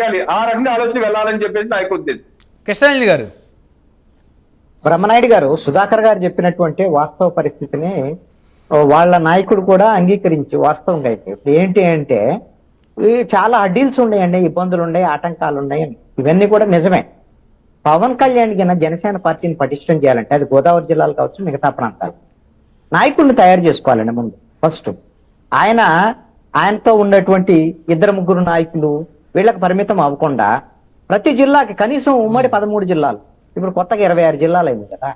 చేయాలి. ఆ రకంగా ఆలోచన వెళ్ళాలని చెప్పేసి నా యొక్క ఉద్దేశం. కృష్ణారెడ్డి గారు. బ్రహ్మనాయుడు గారు సుధాకర్ గారు చెప్పినటువంటి వాస్తవ పరిస్థితిని వాళ్ళ నాయకుడు కూడా అంగీకరించి వాస్తవంగా అయితే ఇప్పుడు ఏంటి అంటే ఈ చాలా అడ్డీల్స్ ఉన్నాయండి ఇబ్బందులు ఉన్నాయి ఆటంకాలు ఉన్నాయి. ఇవన్నీ కూడా నిజమే. పవన్ కళ్యాణ్ కింద జనసేన పార్టీని పటిష్టం చేయాలంటే అది గోదావరి జిల్లాలు కావచ్చు మిగతా ప్రాంతాలు. నాయకుడిని తయారు చేసుకోవాలండి ముందు. ఫస్ట్ ఆయన ఆయనతో ఉన్నటువంటి ఇద్దరు ముగ్గురు నాయకులు వీళ్ళకి పరిమితం అవ్వకుండా ప్రతి జిల్లాకి కనీసం ఉమ్మడి పదమూడు జిల్లాలు. ఇప్పుడు కొత్తగా ఇరవై ఆరు జిల్లాలు అయింది కదా.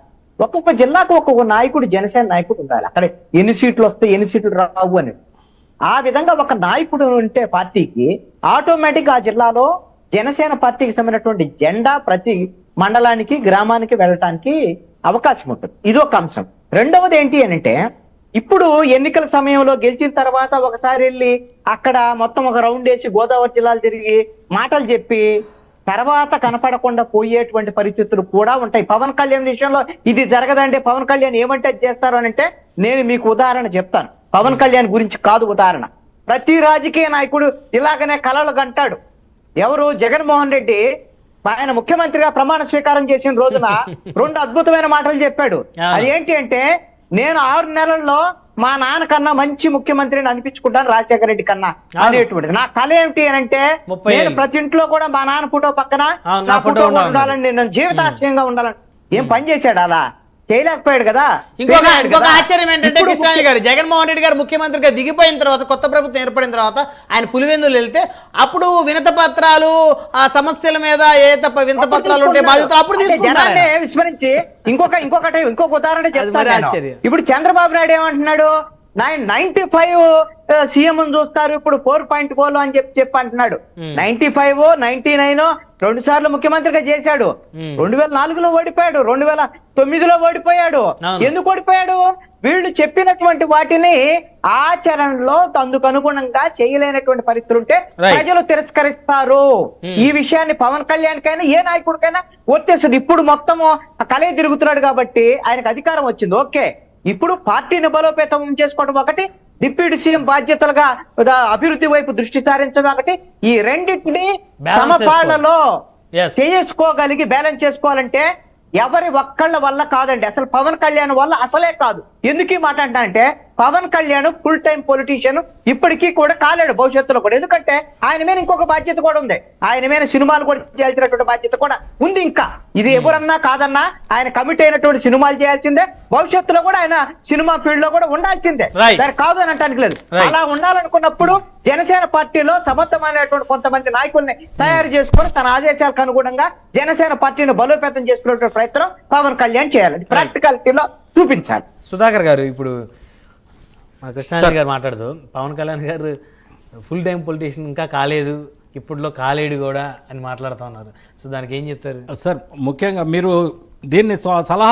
ఒక్కొక్క జిల్లాకు ఒక్కొక్క నాయకుడు జనసేన నాయకుడు ఉండాలి. అక్కడ ఎన్ని సీట్లు వస్తాయి ఎన్ని సీట్లు రావు అని. ఆ విధంగా ఒక నాయకుడు ఉంటే పార్టీకి ఆటోమేటిక్ ఆ జిల్లాలో జనసేన పార్టీకి సంబంధించినటువంటి జెండా ప్రతి మండలానికి గ్రామానికి వెళ్ళటానికి అవకాశం ఉంటుంది. ఇది ఒక అంశం. రెండవది ఏంటి అని అంటే ఇప్పుడు ఎన్నికల సమయంలో గెలిచిన తర్వాత ఒకసారి వెళ్ళి అక్కడ మొత్తం ఒక రౌండ్ వేసి గోదావరి జిల్లాలు తిరిగి మాటలు చెప్పి తర్వాత కనపడకుండా పోయేటువంటి పరిస్థితులు కూడా ఉంటాయి. పవన్ కళ్యాణ్ విషయంలో ఇది జరగదండి పవన్ కళ్యాణ్ ఏమంటే చేస్తారు అని అంటే నేను మీకు ఉదాహరణ చెప్తాను. పవన్ కళ్యాణ్ గురించి కాదు ఉదాహరణ. ప్రతి రాజకీయ నాయకుడు ఇలాగనే కలలు గంటాడు. ఎవరు? జగన్మోహన్ రెడ్డి ఆయన ముఖ్యమంత్రిగా ప్రమాణ స్వీకారం చేసిన రోజున రెండు అద్భుతమైన మాటలు చెప్పాడు. అది ఏంటి అంటే నేను ఆరు నెలల్లో మా నాన్న కన్నా మంచి ముఖ్యమంత్రిని అనిపించుకుంటాను రాజశేఖర రెడ్డి కన్నా. అనేటువంటిది నా కళ ఏమిటి అని అంటే నేను. ప్రతి ఇంట్లో కూడా మా నాన్న ఫోటో పక్కన నా ఫోటో ఫోటో ఉండాలి. ఉండాలని నేను జీవితాశయంగా ఉండాలని ఏం పని చేశాడు అలా చేయలేకపోయాడు కదా ఇంకొక ఇంకొక. ఆశ్చర్యం ఏంటంటే కృష్ణారెడ్డి గారు జగన్మోహన్ రెడ్డి గారు ముఖ్యమంత్రిగా దిగిపోయిన తర్వాత కొత్త ప్రభుత్వం ఏర్పడిన తర్వాత ఆయన పులివెందులు వెళ్తే అప్పుడు వినత పత్రాలు ఆ సమస్యల మీద ఏ తప్ప వినత పత్రాలు ఉంటే బాధ్యత అప్పుడు. విస్మరించి ఇంకొక ఇంకొకటి ఇంకొక ఉదాహరణ. ఆశ్చర్యం. ఇప్పుడు చంద్రబాబు నాయుడు ఏమంటున్నాడు నైన్ నైన్టీ ఫైవ్ సీఎం చూస్తారు ఇప్పుడు ఫోర్ పాయింట్ ఫోర్ అని చెప్పి చెప్పి అంటున్నాడు. నైన్టీ ఫైవ్ నైన్టీ నైన్ రెండు సార్లు ముఖ్యమంత్రిగా చేశాడు. రెండు వేల నాలుగులో ఓడిపోయాడు రెండు వేల తొమ్మిదిలో ఓడిపోయాడు. ఎందుకు ఓడిపోయాడు వీళ్ళు చెప్పినటువంటి వాటిని ఆచరణలో అందుకు అనుగుణంగా చేయలేనటువంటి పరిస్థితులు ఉంటే. ప్రజలు తిరస్కరిస్తారు. ఈ విషయాన్ని పవన్ కళ్యాణ్ కైనా ఏ నాయకుడికైనా వచ్చేస్తుంది ఇప్పుడు మొత్తము కలే తిరుగుతున్నాడు కాబట్టి ఆయనకు అధికారం వచ్చింది ఓకే ఇప్పుడు పార్టీని బలోపేతం చేసుకోవడం ఒకటి డిప్యూటీ సీఎం బాధ్యతలుగా అభివృద్ధి వైపు దృష్టి సారించడం ఒకటి. ఈ రెండింటిని సమపాళ్ళలో. చేసుకోగలిగి బ్యాలెన్స్ చేసుకోవాలంటే ఎవరి ఒక్కళ్ళ వల్ల కాదండి. అసలు పవన్ కళ్యాణ్ వల్ల అసలే కాదు. ఎందుకు మాట అంటే Pawan Kalyan full time politician ఇప్పటికీ కూడా కాలేడు భవిష్యత్తులో కూడా. ఎందుకంటే ఆయన మీద ఇంకొక బాధ్యత కూడా ఉంది. ఆయన మీద సినిమాలు కూడా చేయాల్సినటువంటి బాధ్యత కూడా ఉంది ఇంకా. ఇది ఎవరన్నా కాదన్నా ఆయన కమిట్ అయినటువంటి సినిమాలు చేయాల్సిందే. భవిష్యత్తులో కూడా ఆయన సినిమా ఫీల్డ్లో కూడా ఉండాల్సిందే. దానికి కాదు అని అంటానికి లేదు. అలా ఉండాలనుకున్నప్పుడు జనసేన పార్టీలో సమర్థమైనటువంటి కొంతమంది నాయకుల్ని తయారు చేసుకొని తన ఆదేశాలకు అనుగుణంగా జనసేన పార్టీని బలోపేతం చేసుకునేటువంటి ప్రయత్నం పవన్ కళ్యాణ్ చేయాలి. ప్రాక్టికాలిటీలో చూపించాలి. సుధాకర్ గారు ఇప్పుడు కృష్ణారెడ్డి గారు మాట్లాడుతూ పవన్ కళ్యాణ్ గారు ఫుల్ టైం పొలిటీషియన్ ఇంకా కాలేదు. ఇప్పట్లో కాలేడు కూడా అని మాట్లాడుతూ ఉన్నారు. సో దానికి ఏం చెప్తారు? సార్ ముఖ్యంగా మీరు దీన్ని సలహా